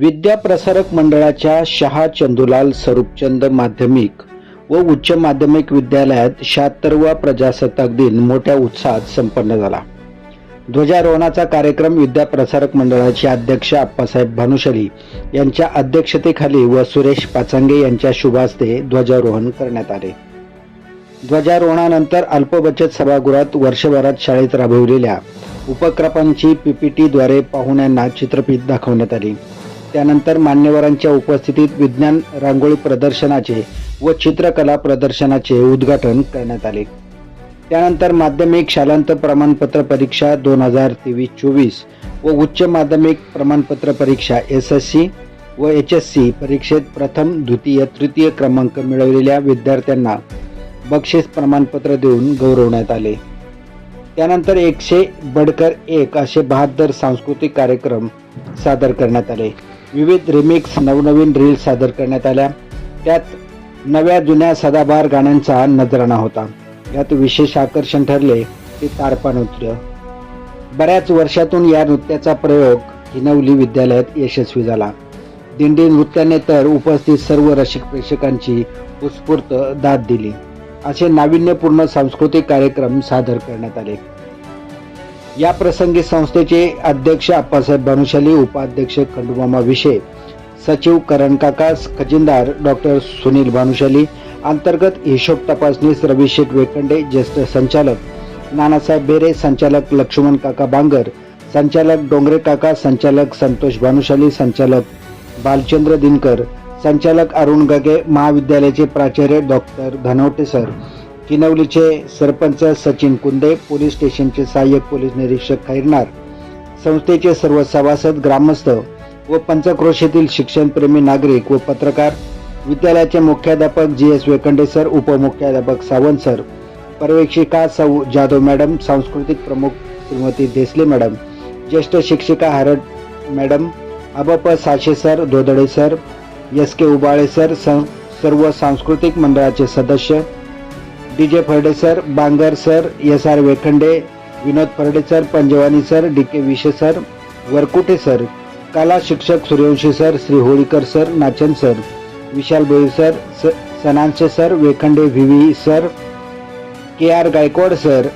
विद्या प्रसारक मंडळाच्या शहा चंदुलाल स्वरूपचंद माध्यमिक व उच्च माध्यमिक विद्यालयात शहात्तरवा प्रजासत्ताक दिन मोठ्या उत्साहात संपन्न झाला. ध्वजारोहणाचा कार्यक्रम विद्या प्रसारक मंडळाचे अध्यक्ष अप्पासाहेब भानुशाली यांच्या अध्यक्षतेखाली व सुरेश पाचांगे यांच्या शुभास्ते ध्वजारोहण करण्यात आले. ध्वजारोहणानंतर अल्पबचत सभागृहात वर्षभरात शाळेत राबवलेल्या उपक्रमांची पीपीटीद्वारे पाहुण्यांना चित्रफीत दाखवण्यात आली. त्यानंतर मान्यवरांच्या उपस्थितीत विज्ञान रांगोळी प्रदर्शनाचे व चित्रकला प्रदर्शनाचे उद्घाटन करण्यात आले. त्यानंतर माध्यमिक शालांत प्रमाणपत्र परीक्षा दोन हजार तेवीस चोवीस व उच्च माध्यमिक प्रमाणपत्र परीक्षा एस एस सी व एच एस सी परीक्षेत प्रथम द्वितीय तृतीय क्रमांक मिळवलेल्या विद्यार्थ्यांना बक्षीस प्रमाणपत्र देऊन गौरवण्यात आले. त्यानंतर एकशे बडकर एक असे बहात्तर सांस्कृतिक कार्यक्रम सादर करण्यात आले. विविध रिमिक्स नवनवीन रील्स सादर करण्यात आल्या. त्यात नव्या जुन्या सदाबहार गाण्यांचा नजराणा होता. यात विशेष आकर्षण ठरले ते तारपा नृत्य. बऱ्याच वर्षातून या नृत्याचा प्रयोग हिनवली विद्यालयात यशस्वी झाला. दिंडी नृत्याने तर उपस्थित सर्व रसिक प्रेक्षकांची उत्स्फूर्त दाद दिली. असे नाविन्यपूर्ण सांस्कृतिक कार्यक्रम सादर करण्यात आले. या प्रसंगी संस्थेचे अध्यक्ष अप्पासाहेब भानुशाली उपाध्यक्ष खंडुमामा विषय सचिव करण काका खजिनदार डॉक्टर सुनील भानुशाली अंतर्गत हिशोब तपासणीस रविशेठ वेकंडे ज्येष्ठ संचालक नानासाहेब बेरे संचालक लक्ष्मण काका बांगर संचालक डोंगरे काका संचालक संतोष भानुशाली संचालक बालचंद्र दिनकर संचालक अरुण गगे महाविद्यालयाचे प्राचार्य डॉक्टर धनवटे सर किनवलीचे सरपंच सचिन कुंदे पोलीस स्टेशनचे सहाय्यक पोलीस निरीक्षक खैरनार संस्थेचे सर्व सभासद ग्रामस्थ व पंचक्रोशीतील शिक्षणप्रेमी नागरिक व पत्रकार विद्यालयाचे मुख्याध्यापक जी एस वेकंडे सर उपमुख्याध्यापक सावंत सर पर्यवेक्षिका सौ जाधव मॅडम सांस्कृतिक प्रमुख श्रीमती देसले मॅडम ज्येष्ठ शिक्षिका हरड मॅडम अबप sachet sir Dhodade sir S K Ubale sir सं- सर्व सांस्कृतिक मंडळाचे सदस्य D J Farde sir Bangar sir S R Wekhande Vinod Farde sir Panjwani sir D K Vishe sir Warkute sir कला शिक्षक Suryawanshi sir Shri Holikar sir Nachan sir Vishal Bhoi sir स- सनांचे sir Wekhande V sir K R Gaikwad sir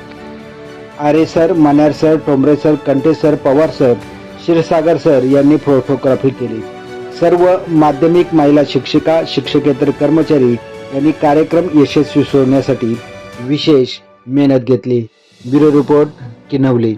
Aare sir Manyar sir Tombre sir Kante sir Pawar sir Kshirsagar sir यांनी photography केली. सर्व माध्यमिक महिला शिक्षिका शिक्षकेतर कर्मचारी यांनी कार्यक्रम यशस्वी सोडण्यासाठी विशेष मेहनत घेतली. Bureau report Kinwali.